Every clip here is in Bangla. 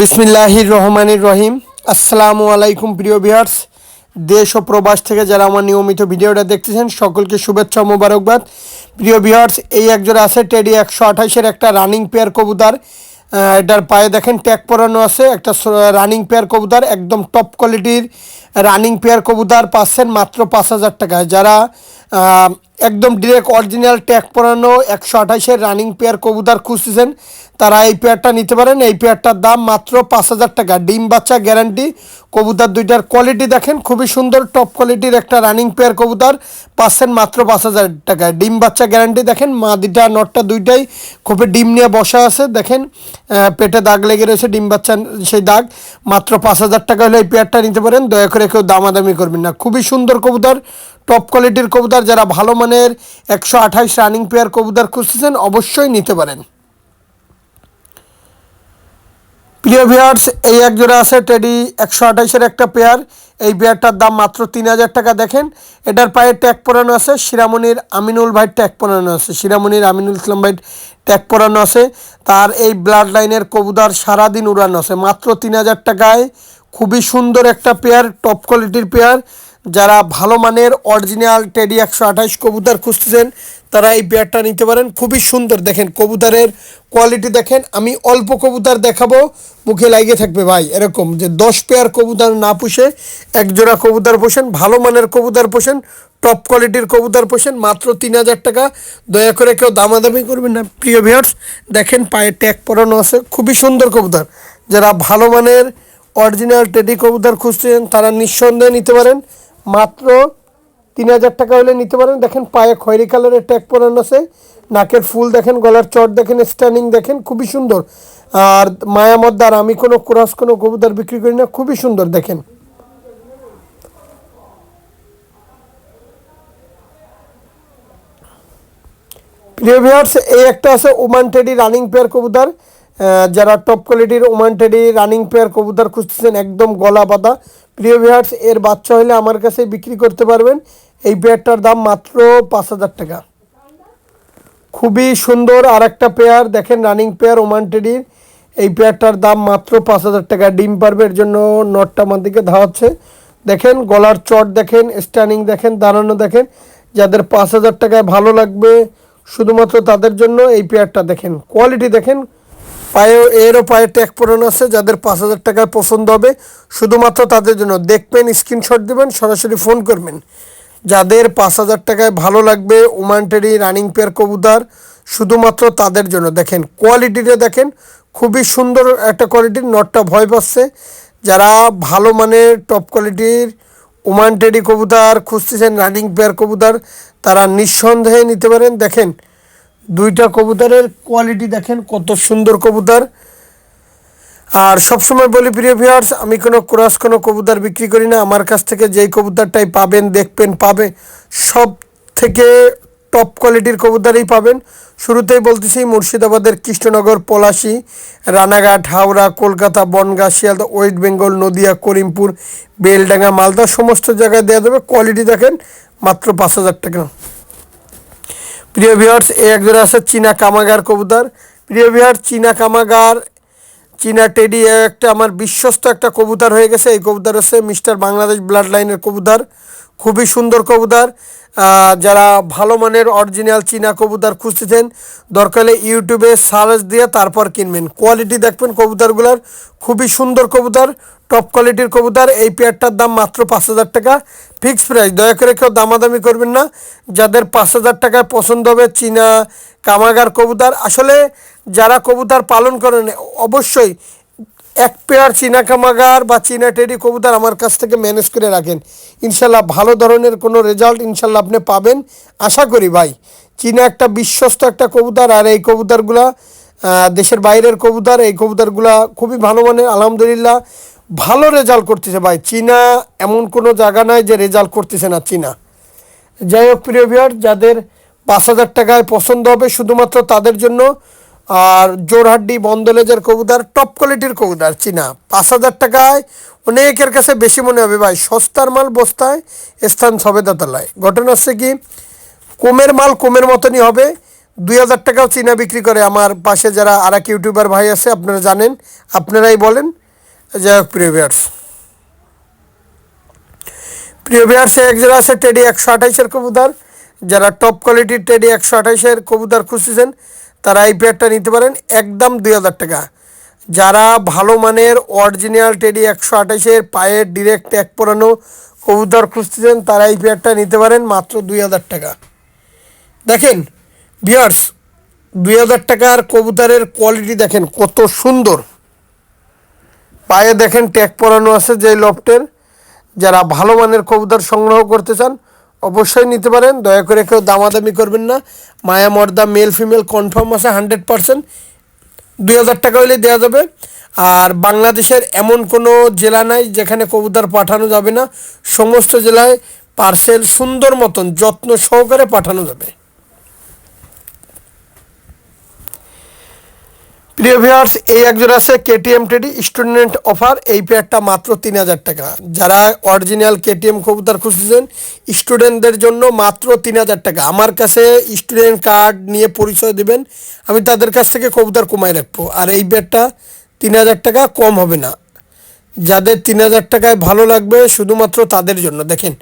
বিসমিল্লাহির রহমানির রহিম। আসসালামু আলাইকুম প্রিয় ভিউয়ার্স। দেশ ও প্রবাস থেকে যারা আমার নিয়মিত ভিডিওটা দেখতেছেন, সকলকে শুভেচ্ছা মোবারকবাদ। প্রিয় ভিউয়ার্স, এই একজোড়া আছে টেডি একশো আঠাশের একটা রানিং পেয়ার কবুতর। এটার পায়ে দেখেন ট্যাগ পরানো আছে, একটা রানিং পেয়ার কবুতর, একদম টপ কোয়ালিটির রানিং পেয়ার কবুতর পাচ্ছেন মাত্র পাঁচ হাজার টাকায়। যারা একদম ডিরেক্ট অরিজিনাল ট্যাগ পরানো একশো আঠাশের রানিং পেয়ার কবুতর খুঁজতেছেন। তারা এই পেয়ারটা নিতে পারেন। এই পেয়ারটার দাম মাত্র পাঁচ হাজার টাকা। ডিম বাচ্চা গ্যারান্টি কবুতার দুইটার কোয়ালিটি দেখেন, খুবই সুন্দর টপ কোয়ালিটির একটা রানিং পেয়ার কবুতার। পাচ্ছেন মাত্র পাঁচ হাজার টাকায় ডিম বাচ্চা গ্যারান্টি দেখেন মা দুইটা নটটা দুইটাই খুবই ডিম নিয়ে বসা আছে। দেখেন পেটে দাগ লেগে রয়েছে ডিম বাচ্চা সেই দাগ। মাত্র পাঁচ হাজার টাকা হলে এই পেয়ারটা নিতে পারেন। দয়া করে কেউ দামাদামি করবেন না। খুবই সুন্দর কবুতর। টপ কোয়ালিটির কবুতর যারা ভালো মানের একশো আঠাইশ রানিং পেয়ার কবুতর খুঁজতেছেন, অবশ্যই নিতে পারেন। প্রিয় ভিউয়ার্স এই এক জোড়া আছে টেডি একশো আঠাইশের একটা পেয়ার এই পেয়ারটার দাম মাত্র তিন হাজার টাকা। দেখেন, এটার পায়ে ট্যাগ পরানো আছে, শিরামণির আমিনুল ভাই ট্যাগ পরানো আছে। শিরামণির আমিনুল ইসলাম ভাই ট্যাগ পরানো আছে। তার এই ব্লাড লাইনের কবুদার সারাদিন উড়ানো আছে। মাত্র তিন হাজার টাকায় খুবই সুন্দর একটা পেয়ার টপ কোয়ালিটির পেয়ার যারা ভালো মানের অরিজিনাল টেডি একশো আঠাশ কবুতর খুঁজতেছেন, তারা এই পেয়ারটা নিতে পারেন। খুবই সুন্দর দেখেন, কবুতরের কোয়ালিটি দেখেন। আমি অল্প কবুতর দেখাবো, মুখে লাগিয়ে থাকবে ভাই, এরকম যে দশ পেয়ার কবুতর না পুষে এক জোড়া কবুতর পোষেন, ভালো মানের কবুতর পোষেন টপ কোয়ালিটির কবুতর পোষেন, মাত্র তিন হাজার টাকা। দয়া করে কেউ দামাদামি করবেন না, প্রিয় ভিউয়ার্স দেখেন পায়ে ট্যাগ পরানো আছে, খুবই সুন্দর কবুতর। যারা ভালো মানের অরিজিনাল টেডি কবুতর খুঁজছেন তারা নিঃসন্দেহে নিতে পারেন। মাত্র তিন হাজার টাকা হলে নিতে পারেন। দেখেন পায়ে খয়েরি কালারের ট্যাগ পরানো আছে। নাকের ফুল দেখেন গলার চট দেখেন স্ট্যান্ডিং দেখেন খুবই সুন্দর। আর মায়ামদ্দার আমি কোনো ক্রস কোনো কবুতর বিক্রি করি না খুবই সুন্দর দেখেন। প্রিয় ভিউয়ার্স এই একটা আছে ওমান টেডি রানিং পেয়ার কবুতর। আহ, যারা টপ কোয়ালিটির ওমান টেডি রানিং পেয়ার কবুতর খুঁজতেছেন, একদম গলা বাঁধা। প্রিয় ভিউয়ার্স এর বাচ্চা হলে আমার কাছে বিক্রি করতে পারবেন। এই পেয়ারটার দাম মাত্র পাঁচ হাজার টাকা। খুবই সুন্দর আর একটা পেয়ার দেখেন রানিং পেয়ার ওমান টেডির এই পেয়ারটার দাম মাত্র পাঁচ হাজার টাকা। ডিম পারবে, এর জন্য নটটা আমার দিকে ধাওয়াচ্ছে। দেখেন, গলার চট দেখেন স্ট্যান্ডিং দেখেন দাঁড়ানো দেখেন। যাদের পাঁচ হাজার টাকায় ভালো লাগবে, শুধুমাত্র তাদের জন্য এই পেয়ারটা দেখেন। কোয়ালিটি দেখেন পায়ে এরও পায়ে ট্যাগ পরানো আছে, যাদের পাঁচ হাজার টাকায় পছন্দ হবে। শুধুমাত্র তাদের জন্য দেখবেন, স্ক্রিনশট দেবেন, সরাসরি ফোন করবেন। যাদের পাঁচ হাজার টাকায় ভালো লাগবে ওমান টেরি, রানিং পেয়ার কবুতর, শুধুমাত্র তাদের জন্য। দেখেন, কোয়ালিটিটা দেখেন, খুবই সুন্দর একটা কোয়ালিটির নটটা ভয় পাচ্ছে। যারা ভালো মানের টপ কোয়ালিটির ওমান টেডি কবুতর খুঁজতেছেন, রানিং পেয়ার কবুতর, তারা নিঃসন্দেহে নিতে পারেন। দেখেন দুইটা কবুতরের কোয়ালিটি দেখেন, কত সুন্দর কবুতর। আর সবসময় বলি, প্রিয় ভিউয়ার্স আমি কোনো ক্রস কোনো কবুতর বিক্রি করি না। আমার কাছ থেকে যেই কবুতরটাই পাবেন, দেখবেন, পাবে। সব থেকে টপ কোয়ালিটির কবুতরই পাবেন। শুরুতেই বলতেছি, মুর্শিদাবাদের কৃষ্ণনগর, পলাশি, রানাঘাট, হাওড়া, কলকাতা, বনগাঁ, শিয়ালদা, ওয়েস্ট বেঙ্গল, নদিয়া, করিমপুর, বেলডাঙ্গা, মালদা, সমস্ত জায়গায় দেওয়া যাবে। কোয়ালিটি দেখেন, মাত্র পাঁচ হাজার টাকা। প্রিয় ভিউয়ার্স, এই একজোড়া আছে চীনা কামাগার কবুতর। প্রিয় ভিউয়ার চীনা কামাগার, চীনা টেডি এ একটা আমার বিশ্বস্ত একটা কবুতর হয়ে গেছে। এই কবুতর হচ্ছে মিস্টার বাংলাদেশ ব্লাড লাইনের কবুতর। খুবই সুন্দর কবুতর। যারা ভালো মানের অরিজিনাল চীনা কবুতর খুঁজতেছেন, দরকার ইউটিউবে সার্চ দিয়ে তারপর কিনবেন। কোয়ালিটি দেখবেন কবুতরগুলোর, খুবই সুন্দর কবুতর টপ কোয়ালিটির কবুতর। এই পেয়ারটার দাম মাত্র পাঁচ হাজার টাকা। ফিক্স প্রাইস দয়া করে কেউ দামাদামি করবেন না। যাদের পাঁচ হাজার টাকায় পছন্দ হবে চীনা কামাগার কবুতর, আসলে যারা কবুতর পালন করেন, অবশ্যই এক পেয়ার চীনা কামাগার বা চীনা টেডি কবুতর আমার কাছ থেকে ম্যানেজ করে রাখেন। ইনশাল্লাহ ভালো ধরনের কোনো রেজাল্ট ইনশাল্লাহ আপনি পাবেন। আশা করি ভাই, চীনা একটা বিশ্বস্ত একটা কবুতর আর এই কবুতরগুলা দেশের বাইরের কবুতর, এই কবুতরগুলা খুবই ভালো মানের, আলহামদুলিল্লাহ ভালো রেজাল্ট করতেছে ভাই। চীনা এমন কোনো জায়গা নাই যে রেজাল্ট করতেছে না চীনা। যাই হোক প্রিয় ভিউয়ার যাদের পাঁচ হাজার টাকায় পছন্দ হবে, শুধুমাত্র তাদের জন্য আর জোরহাড্ডি বন্দলেজের কবুতর টপ কোয়ালিটির কবুতর, চীনা। পাঁচ হাজার টাকায় অনেকের কাছে বেশি মনে হবে ভাই। সস্তার মাল বস্তায়, স্থান সবেদা তলায় ঘটনা হচ্ছে কি, কমের মাল কমের মতনই হবে। দুই হাজার টাকাও চীনা বিক্রি করে। আমার পাশে যারা আর এক ইউটিউবার ভাই আছে, আপনারা জানেন, আপনারাই বলেন। যাই হোক, প্রিয় ভিউয়ার্স প্রিয় ভিউয়ার্স এক যারা আছে টেডি একশো আঠাইশের কবুতর। যারা টপ কোয়ালিটির টেডি একশো আঠাইশের কবুতর খুঁজতেছেন তারা এই পেয়ারটা নিতে পারেন একদম দুই হাজার টাকা। যারা ভালো মানের অরিজিনাল টেডি একশো আঠাশের পায়ের ডিরেক্ট এক পরানো কবুতর খুঁজতেছেন, তারা এই পেয়ারটা নিতে পারেন মাত্র দুই হাজার টাকা। দেখেন ভিউয়ার্স দুই হাজার টাকার কবুতরের কোয়ালিটি দেখেন কত সুন্দর। পায়ে দেখেন ট্যাগ পরানো আছে যে লফটের যারা ভালো মানের কবুতর সংগ্রহ করতে চান অবশ্যই নিতে পারেন। দয়া করে কেউ দামাদামি করবেন না। মায়া, মর্দা, মেল, ফিমেল, কনফার্ম আছে হান্ড্রেড পারসেন্ট। দুই হাজার টাকা হইলে দেওয়া যাবে। আর বাংলাদেশের এমন কোনো জেলা নাই যেখানে কবুতর পাঠানো যাবে না। সমস্ত জেলায় পার্সেল সুন্দর মতন, যত্ন সহকারে পাঠানো যাবে। প্রিয় ভিউয়ার্স, এই একজন আছে কেটিএম টেডি স্টুডেন্ট অফার এই পেয়ারটা মাত্র তিন হাজার টাকা। যারা অরিজিনাল কেটিএম কবুতর খুঁজছেন স্টুডেন্টদের জন্য মাত্র তিন হাজার টাকা। আমার কাছে স্টুডেন্ট কার্ড নিয়ে পরিচয় দেবেন, আমি তাদের কাছ থেকে কবুতর কমায় রাখব। আর এই পেয়ারটা তিন হাজার টাকা কম হবে না। যাদের তিন হাজার টাকায় ভালো লাগবে, শুধুমাত্র তাদের জন্য। দেখেন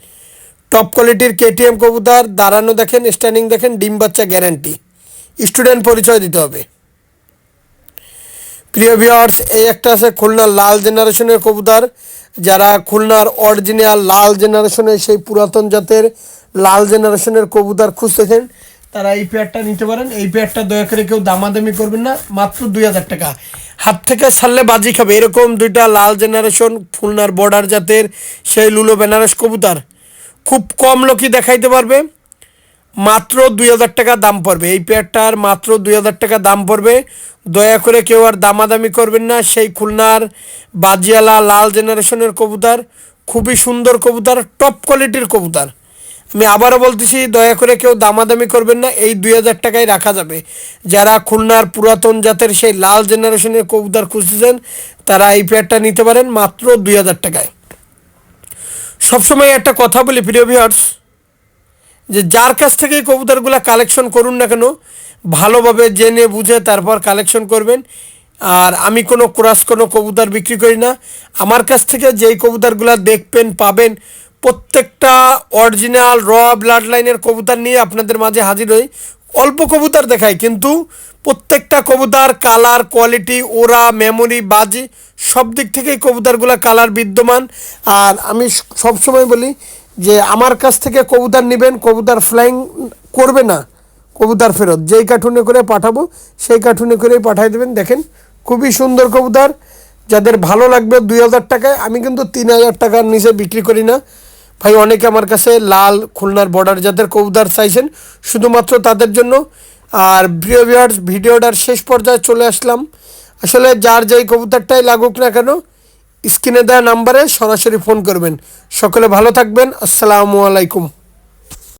টপ কোয়ালিটির কেটিএম কবুতর, দাঁড়ানো দেখেন স্ট্যান্ডিং দেখেন, ডিম বাচ্চা গ্যারান্টি স্টুডেন্ট পরিচয় দিতে হবে। প্রিয় ভিউয়ার্স, এই একটা আছে খুলনার লাল জেনারেশনের কবুতর। যারা খুলনার অরিজিনাল লাল জেনারেশনের সেই পুরাতন জাতের লাল জেনারেশনের কবুতর খুঁজতেছেন, তারা এই পেয়ারটা নিতে পারেন। এই পেয়ারটা দয়া করে কেউ দামাদামি করবেন না, মাত্র দুই হাজার টাকা। হাত থেকে ছাড়লে বাজি খাবে, এরকম দুইটা লাল জেনারেশন খুলনার বর্ডার জাতের সেই লুলো বেনারস কবুতর। খুব কম লোকই দেখাইতে পারবে। মাত্র দুই হাজার টাকা দাম পড়বে। এই পেয়ারটার মাত্র দুই হাজার টাকা দাম পড়বে। দয়া করে কেউ আর দামাদামি করবেন না। সেই খুলনার বাজিয়ালা লাল জেনারেশনের কবুতর, খুবই সুন্দর কবুতর টপ কোয়ালিটির কবুতর। আমি আবারও বলতেছি, দয়া করে কেউ দামাদামি করবেন না। এই দুই হাজার টাকায় রাখা যাবে। যারা খুলনার পুরাতন জাতের সেই লাল জেনারেশনের কবুতর খুঁজতেছেন, তারা এই পেয়ারটা নিতে পারেন মাত্র দুই হাজার টাকায়। সবসময় একটা কথা বলি, প্রিয় ভিউয়ার্স যে যার কাছ থেকে কবুতরগুলো কালেকশন করুন না কেন, ভালোভাবে জেনে বুঝে তারপর কালেকশন করবেন। আর আমি কোনো ক্রাস কোনো কবুতর বিক্রি করি না। আমার কাছ থেকে যেই কবুতরগুলো দেখবেন, পাবেন, প্রত্যেকটা অরিজিনাল র ব্লাড লাইনের কবুতর নিয়ে আপনাদের মাঝে হাজির হই। অল্প কবুতর দেখাই, কিন্তু প্রত্যেকটা কবুতর কালার কোয়ালিটি ওরা মেমোরি বাজি, সব দিক থেকেই কবুতরগুলো কালার বিদ্যমান। আর আমি সবসময় বলি যে আমার কাছ থেকে কবুতর নেবেন, কবুতর ফ্লাইং করবে না, কবুতর ফেরত। যেই কার্টুনে করে পাঠাবো, সেই কার্টুনে করেই পাঠাই দেবেন। দেখেন, খুবই সুন্দর কবুতর। যাদের ভালো লাগবে দুই হাজার টাকায়, আমি কিন্তু তিন হাজার টাকার নিচে বিক্রি করি না। ভাই, অনেকে আমার কাছে লাল খুলনার বর্ডার যাদের কবুতর চাইছেন, শুধুমাত্র তাদের জন্য। আর প্রিয় ভিডিওটার শেষ পর্যায়ে চলে আসলাম। আসলে যার যেই কবুতরটাই লাগুক না কেন স্ক্রিনে দেওয়া নাম্বারে সরাসরি ফোন করবেন। সকলে ভালো থাকবেন। আসসালামু আলাইকুম।